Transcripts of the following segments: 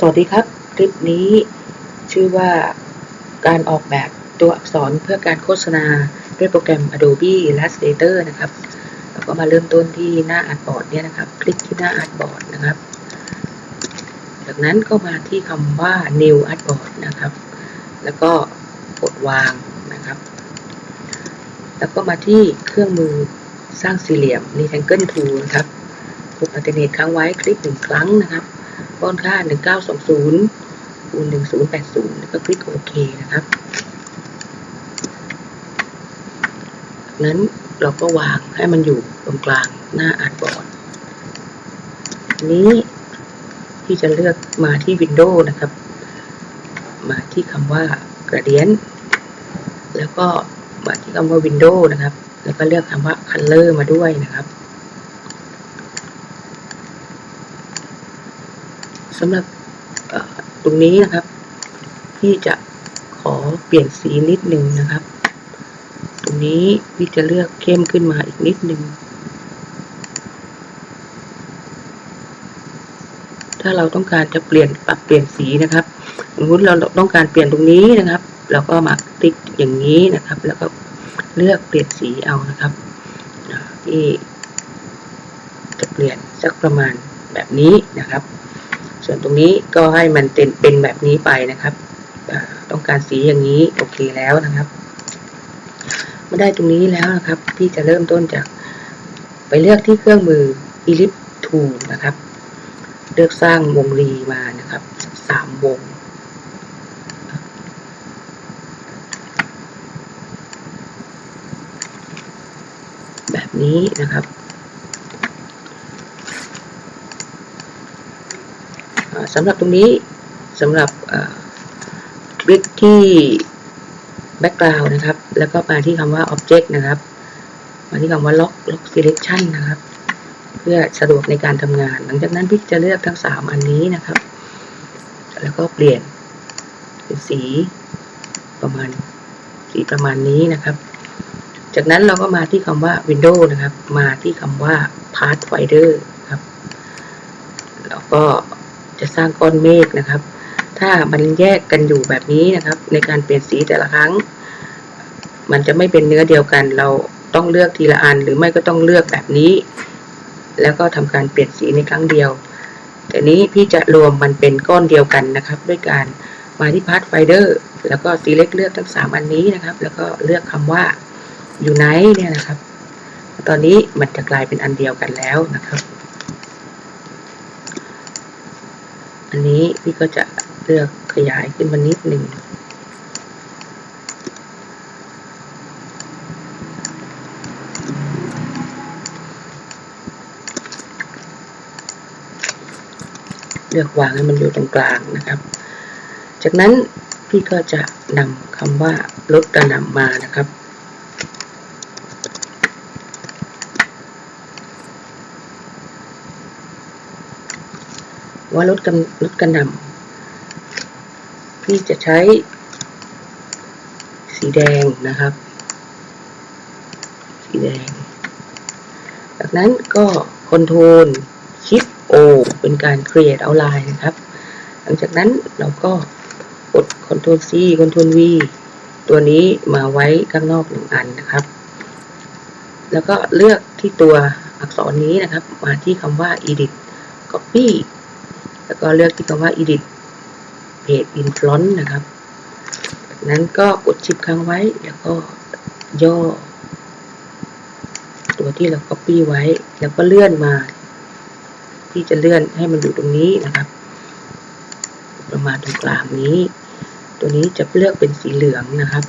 สวัสดีครับ คลิปนี้ชื่อว่าการออกแบบตัวอักษรเพื่อการโฆษณาด้วยโปรแกรม Adobe Illustrator นะครับแล้วก็มาเริ่มต้นที่หน้าอาร์ตบอร์ดเนี่ยนะครับ คลิกที่หน้าอาร์ตบอร์ดนะครับ จากนั้นก็มาที่คำว่า New Artboard นะครับ แล้วก็กดวางนะครับ แล้วก็มาที่เครื่องมือสร้างสี่เหลี่ยม Rectangle Tool นะครับกด Alternate ค้างไว้คลิกหนึ่งครั้งนะครับ ป้อนค่า 1920คูณ1080 แล้วก็คลิกโอเคนะครับนั้นเราก็วางให้มันอยู่ตรงกลางหน้าอาร์ตบอร์ดนนี้ที่จะเลือกมาที่ Windows นะครับ มาที่คำว่า Gradient แล้วก็มาที่คำว่า Windows นะครับ แล้วก็เลือกคำว่า Color มาด้วยนะครับ สำหรับตรงนี้นะครับ พี่จะขอเปลี่ยนสีนิดหนึ่งนะครับ ตรงนี้พี่จะเลือกเข้มขึ้นมาอีกนิดหนึ่งถ้าเราต้องการจะเปลี่ยนปรับเปลี่ยนสีนะครับสมมติเราต้องการเปลี่ยนตรงนี้นะครับ เราก็มาติ๊กอย่างนี้นะครับ แล้วก็เลือกเปลี่ยนสีเอานะครับอ่าพี่จะเปลี่ยนสักประมาณแบบนี้นะครับ ส่วนตรงนี้ก็ให้มันเป็นเป็นแบบนี้ไปนะครับ ต้องการสีอย่างนี้โอเคแล้วนะครับมื่ได้ตรงนี้แล้วนะครับ พี่จะเริ่มต้นจากไปเลือกที่เครื่องมือ Ellipse Tool นะครับ เลือกสร้างวงรีมานะครับสามวงแบบนี้นะครับ อ่า สำหรับตรงนี้สำหรับคลิกที่ background นะครับ แล้วก็มาที่คำว่า object นะครับ มาที่คำว่า lock lock selection นะครับ เพื่อสะดวกในการทำงาน หลังจากนั้นพี่จะเลือกทั้ง 3 อันนี้นะครับ แล้วก็เปลี่ยนเป็นสีประมาณสีประมาณนี้นะครับ จากนั้นเราก็มาที่คำว่า Windows นะครับ มาที่คำว่า Pathfinder ครับ แล้วก็ จะสร้างก้อนเมฆนะครับ ถ้ามันแยกกันอยู่แบบนี้นะครับ ในการเปลี่ยนสีแต่ละครั้ง มันจะไม่เป็นเนื้อเดียวกัน เราต้องเลือกทีละอัน หรือไม่ก็ต้องเลือกแบบนี้ แล้วก็ทำการเปลี่ยนสีในครั้งเดียวแต่นี้พี่จะรวมมันเป็นก้อนเดียวกันนะครับ ด้วยการมาที่ Pathfinder แล้วก็ select เลือกทั้ง 3 อันนี้นะครับ แล้วก็เลือกคำว่า Unite เนี่ยนะครับ ตอนนี้มันจะกลายเป็นอันเดียวกันแล้วนะครับ อันนี้พี่ก็จะเลือกขยายขึ้นมานิดหนึ่งเลือกวางให้มันอยู่ตรงกลางนะครับ จากนั้นพี่ก็จะนำคำว่าลดกระหน่ำมานะครับ ว่าลดกันลดกระหน่ำพี่จะใช้ สีแดงนะครับ สีแดง จากนั้นก็คอนโทรลชิปโอเป็นการ create outline นะครับ หลังจากนั้นเราก็กด Ctrl C Ctrl V ตัวนี้มาไว้ข้างนอกหนึ่งอันนะครับ แล้วก็เลือกที่ตัวอักษรนี้นะครับ มาที่คำว่า edit copy แล้วก็เลือกที่คำว่า edit page in front นะครับ จากนั้นก็กดชิปค้างไว้ แล้วก็ย่อ ตัวที่เรา copy ไว้ แล้วก็เลื่อนมา ที่จะเลื่อนให้มันอยู่ตรงนี้นะครับ ประมาณตรงกลางนี้ ตัวนี้จะเลือกเป็นสีเหลืองนะครับ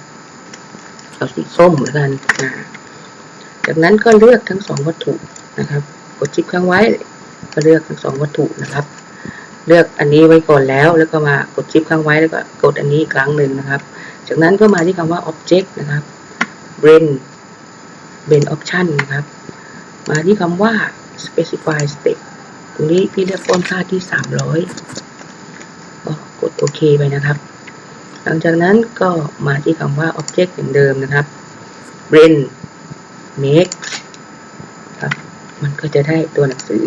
เอาสีส้มแล้วกันนะจากนั้นก็เลือกทั้งสองวัตถุนะครับ กดชิปค้างไว้ก็เลือกทั้งสองวัตถุนะครับ เลือกอันนี้ไว้ก่อนแล้ว แล้วก็มากดชิปค้างไว้แล้วก็กดอันนี้อีกครั้งหนึ่งนะครับ จากนั้นก็มาที่คำว่า object นะครับ blend blend option นะครับ มาที่คำว่า specify step ตรงนี้พี่เลือกป้อนค่าที่ 300ก็กดโอเคไปนะครับ หลังจากนั้นก็มาที่คำว่า object อย่างเดิมนะครับ blend make ครับ มันก็จะได้ตัวหนังสือ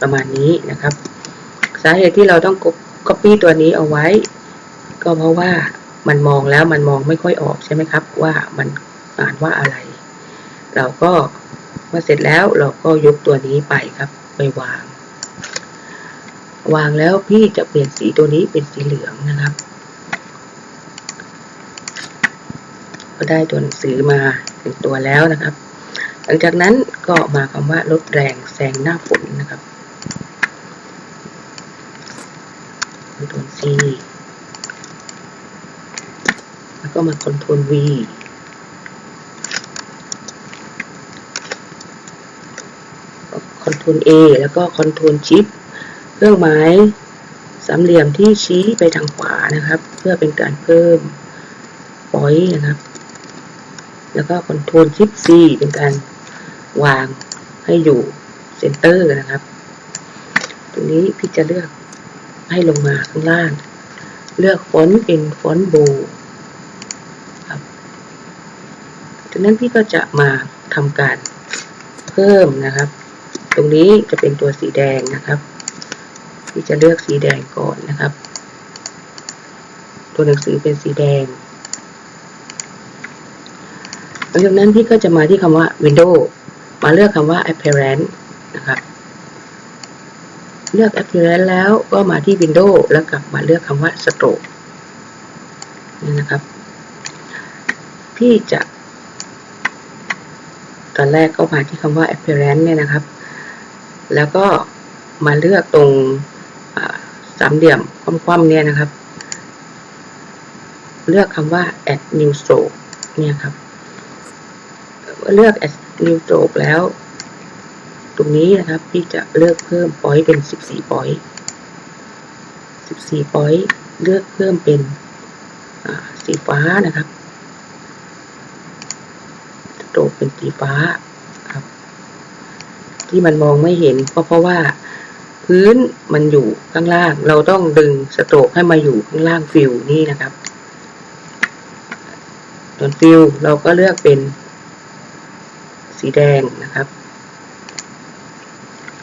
ประมาณนี้นะครับ สาเหตุที่เราต้องกด copy ตัวนี้เอาไว้ ก็เพราะว่ามันมองแล้วมันมองไม่ค่อยออกใช่ไหมครับ ว่ามันอ่านว่าอะไร เราก็เมื่อเสร็จแล้วเราก็ยกตัวนี้ไปครับ ไปวาง วางแล้วพี่จะเปลี่ยนสีตัวนี้เป็นสีเหลืองนะครับ ก็ได้ตัวหนังสือมาเป็นตัวแล้วนะครับ หลังจากนั้นก็มาคำว่าลดแรงแซงหน้าฝนนะครับ ตัว C แล้วก็มาคอนโทรล V คอนโทรล A แล้วก็คอนโทรลชิปเครื่องหมายสามเหลี่ยมที่ชี้ไปทางขวานะครับ เพื่อเป็นการเพิ่มปอยนะครับ แล้วก็คอนโทรลชิป C เป็นการวางให้อยู่เซนเตอร์นะครับ ตรงนี้พี่จะเลือก ให้ลงมาข้างล่าง เลือกฟอนต์เป็นฟอนต์โบครับจากนั้นพี่ก็จะมาทำการเพิ่มนะครับ ตรงนี้จะเป็นตัวสีแดงนะครับ พี่จะเลือกสีแดงก่อนนะครับ ตัวหนังสือเป็นสีแดงหลังจากนั้นพี่ก็จะมาที่คำว่า Window มาเลือกคำว่า Appearance นะครับ เลือก Appearance แล้วก็มาที่ Window แล้วกลับมาเลือกคำว่า Stroke นี่นะครับพี่จะ ตอนแรกก็มาที่คำว่า Appearance เนี่ยนะครับ แล้วก็มาเลือกตรงสามเหลี่ยมคว่ำๆเนี่ยนะครับ เลือกคำว่า add new stroke เนี่ยครับ เลือก add new stroke แล้ว รงนี้นะครับพี่จะเลือกเพิ่ม point เป็น 14 point 14 point เลือกเพิ่มเป็นสีฟ้านะครับสโตรกเป็นสีฟ้าครับ ที่มันมองไม่เห็นก็เพราะว่าพื้นมันอยู่ข้างล่าง เราต้องดึงสโตรกให้มาอยู่ข้างล่างฟิลนี่นะครับส่วนฟิลเราก็เลือกเป็นสีแดงนะครับ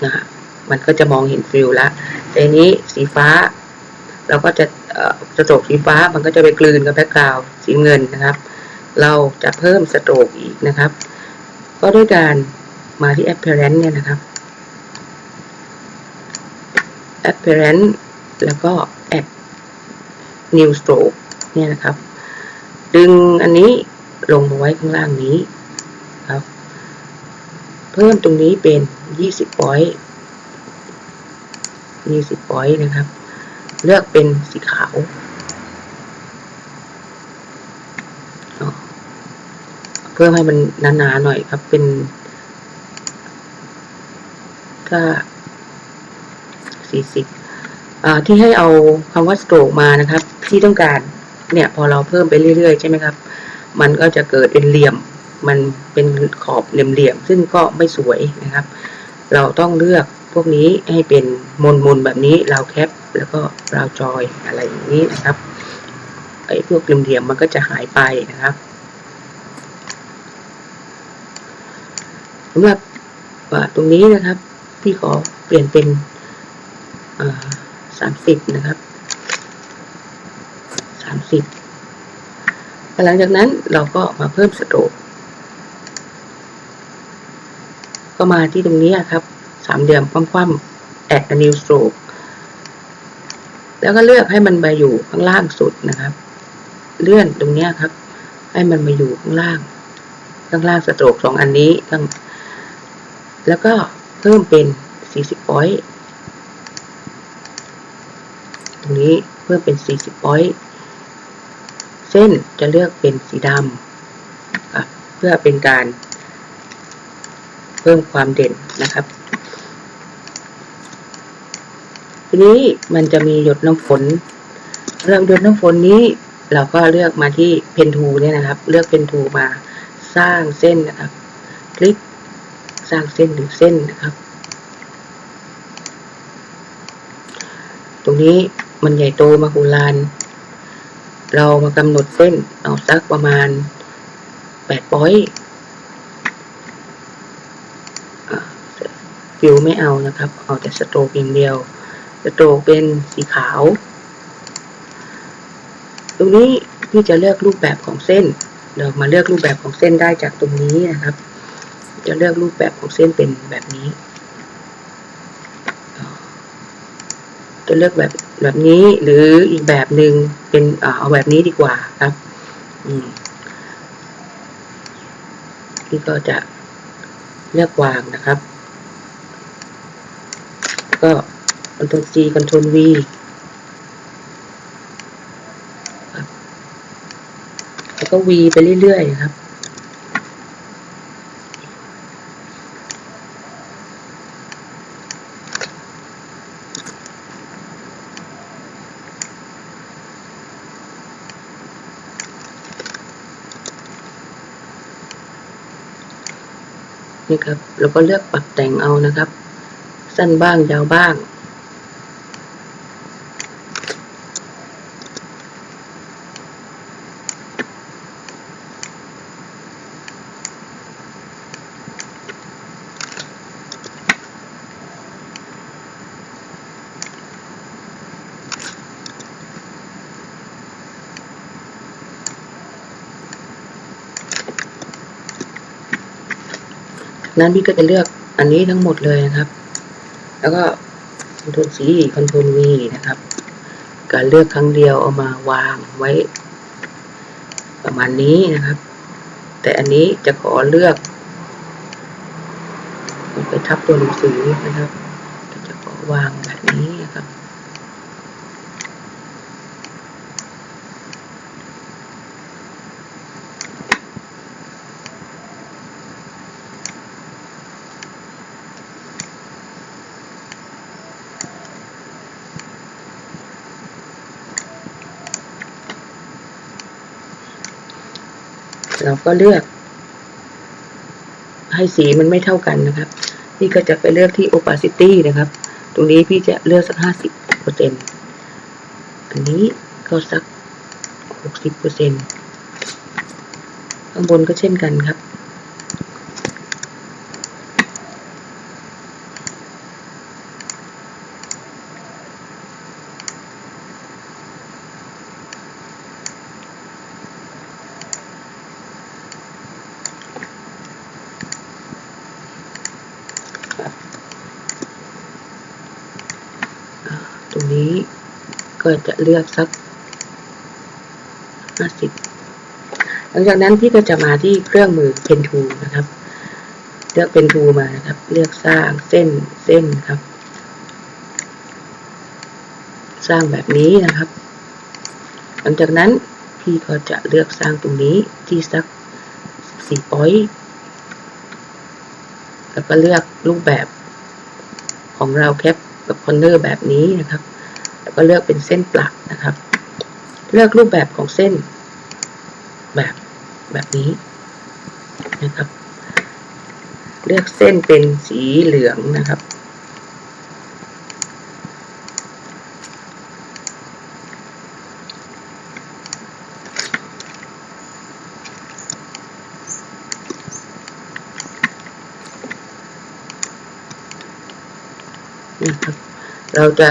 นะฮะมันก็จะมองเห็นฟิลแล้วแต่นี้สีฟ้า เราก็จะสโตรกสีฟ้ามันก็จะไปกลืนกับแบ็กกราวสีเงินนะครับ เราจะเพิ่มสโตรกอีกนะครับ ก็ด้วยการมาที่ appearance เนี่ยนะครับ appearance แล้วก็ add new stroke เนี่ยนะครับ ดึงอันนี้ลงมาไว้ข้างล่างนี้ พิ่มตรงนี้เป็น20 point 20 point นะครับ เลือกเป็นสีขาวเพิ่มให้มันหนาๆหน่อยครับเป็นก็สี่สิบที่ให้เอาคำว่า stroke มานะครับ ที่ต้องการเนี่ยพอเราเพิ่มไปเรื่อยๆ ใช่ไหมครับ มันก็จะเกิดเป็นเหลี่ยม มันเป็นขอบเหลี่ยมๆซึ่งก็ไม่สวยนะครับ เราต้องเลือกพวกนี้ให้เป็นมนๆแบบนี้เราแคปแล้วก็เราจอยอะไรอย่างนี้นะครับไอ้พวกเหลี่ยมๆมันก็จะหายไปนะครับสำหรับตรงนี้นะครับ พี่ขอเปลี่ยนเป็นสามสิบนะครับสามสิบหลังจากนั้นเราก็มาเพิ่มสโตรก ก็มาที่ตรงนี้ครับสามเหลี่ยมคว่ำๆ add a new stroke แล้วก็เลือกให้มันมาอยู่ข้างล่างสุดนะครับ เลื่อนตรงนี้ครับ ให้มันมาอยู่ข้างล่าง ข้างล่างสโตรกสองอันนี้ข้างแล้วก็เพิ่มเป็น 40 point ตรงนี้เพิ่มเป็น 40 point เส้นจะเลือกเป็นสีดำเพื่อเป็นการ พิ่มความเด่นนะครับ ทีนี้มันจะมีหยดน้ำฝนเรื่องหยดน้ำฝนนี้เราก็เลือกมาที่เพนทูเนี่ยนะครับ เลือกเพนทูมาสร้างเส้นนะครับ คลิกสร้างเส้นหรือเส้นนะครับ ตรงนี้มันใหญ่โตมาโหฬารเรามากำหนดเส้นเอาสักประมาณแปดป้อย ฟิวไม่เอานะครับ เอาแต่สโตรกอย่างเดียว สโตรกเป็นสีขาว ตรงนี้พี่จะเลือกรูปแบบของเส้น เรามาเลือกรูปแบบของเส้นได้จากตรงนี้นะครับ จะเลือกรูปแบบของเส้นเป็นแบบนี้ จะเลือกแบบแบบนี้หรืออีกแบบหนึ่งเป็นเอาแบบนี้ดีกว่าครับ อืมพี่ก็จะเลือกวางนะครับ ก็ Ctrl C Ctrl V แล้วก็ V ไปเรื่อยๆครับนี่ครับเราก็เลือกปรับแต่งเอานะครับ สั้นบ้าง ยาวบ้าง นั้นพี่ก็จะเลือกอันนี้ทั้งหมดเลยนะครับ แล้วก็ Ctrl C Ctrl V นะครับ การเลือกครั้งเดียวเอามาวางไว้ ประมาณนี้นะครับ แต่อันนี้จะขอเลือก ไปทับตัวหนังสือนะครับก็จะขอวางแบบนี้นะครับ เราก็เลือก ให้สีมันไม่เท่ากันนะครับพี่ก็จะไปเลือกที่ opacity นะครับ ตรงนี้พี่จะเลือกสักห้าสิบเปอร์เซ็นอันนี้ก็สักหกสิบเปอร์เซ็นข้างบนก็เช่นกันครับ ก็จะเลือกสักห้าสิบหลังจากนั้นพี่ก็จะมาที่เครื่องมือ Pen Tool นะครับ เลือก Pen Tool มานะครับ เลือกสร้างเส้นเส้นครับ สร้างแบบนี้นะครับ หลังจากนั้นพี่ก็จะเลือกสร้างตรงนี้ที่สักสี่ปอยแล้วก็เลือกรูปแบบของเราแคปกับคอนเนอร์แบบนี้นะครับ แล้วก็เลือกเป็นเส้นปลักนะครับ เลือกรูปแบบของเส้นแบบแบบนี้นะครับ เลือกเส้นเป็นสีเหลืองนะครับ นะครับ เราจะ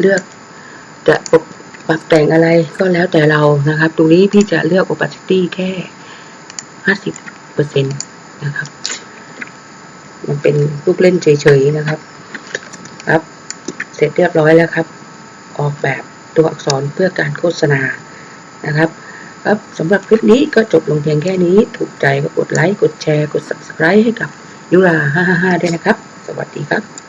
เลือก จะปรับปรับแต่งอะไรก็แล้วแต่เรานะครับ ตรงนี้พี่จะเลือก opacity แค่ห้าสิบเปอร์เซ็นตนะครับ มันเป็นลูกเล่นเฉยๆนะครับ ครับ เสร็จเรียบร้อยแล้วครับ ออกแบบตัวอักษรเพื่อการโฆษณานะครับครับสำหรับคลิปนี้ก็จบลงเพียงแค่นี้ ถูกใจก็กดไลค์ กดแชร์ กด subscribe ให้กับยุรา555 ด้วยนะครับ สวัสดีครับ